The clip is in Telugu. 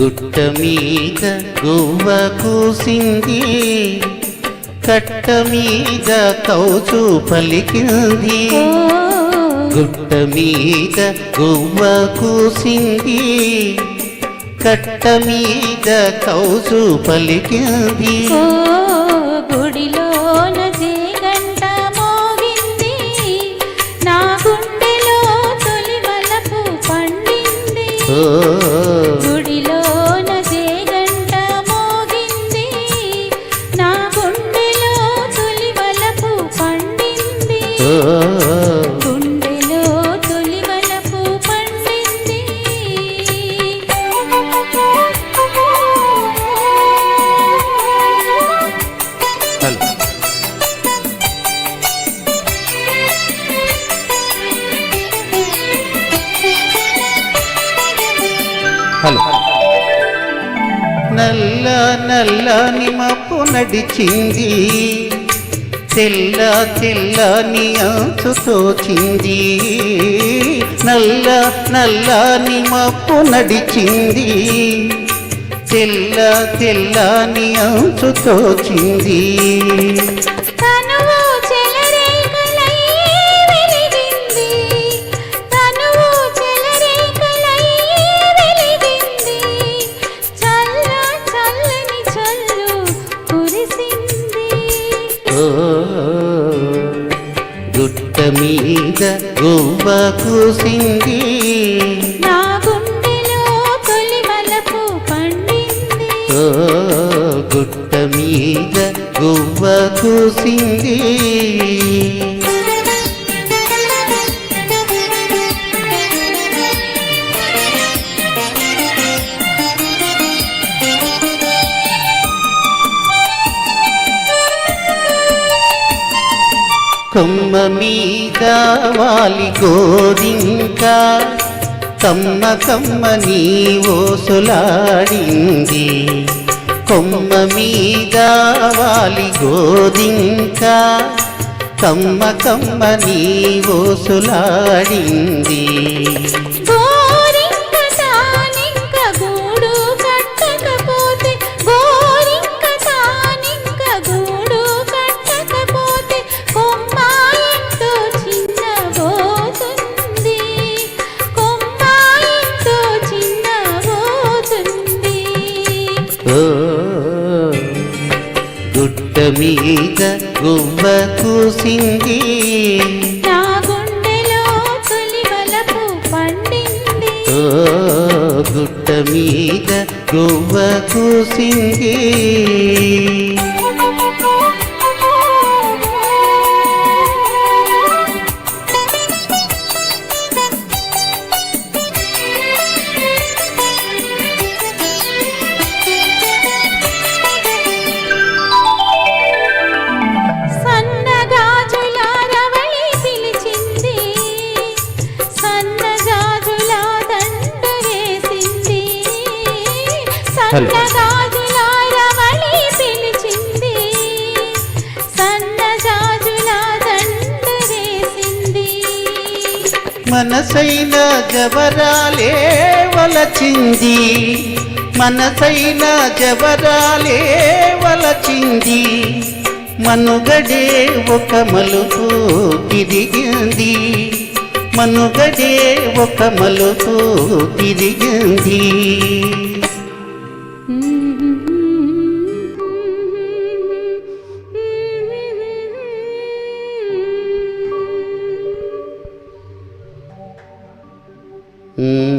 గుట్ట మీద గువ్వ కూసింది కట్ట మీద కౌచు పలికింది. గుట్ట మీద గువ్వ కూసింది కట్ట మీద కౌసు పలికింది ఓ గుండెలో తొలి పండింది. హలో. నల్ల నల్లని మప్పు నడిచింది. తెల్ల తెల్లని అంచు తోచింది నల్ల నల్లని మప్పు నడిచింది. తెల్ల తెల్లని అంచు తోచింది గుట్ట మీద గువ్వ కూసింది నా గుండెలో తొలి వలపు పండింది. ఓ గుట్ట మీద గువ్వ కూసింది కొమ్మ మీద వాలి గోరింక కమ్మ కమ్మ నీ ఓసులాడింది కొమ్మ మీద వాలి గోరింక కమ్మ కమ్మ నీ ఓసులాడింది మీద గువ్వ కూసింది. నా గుండెలో తొలి వలపు పండింది. ఓ గుట్ట మీద గువ్వ కూసింది. మనసైన జబరాలే వలచింది. మనసైన జబరాలే వలచింది. మనుగడే ఒక మలుపు తిరిగింది మనుగడే ఒక మలుపు తిరిగింది Mm.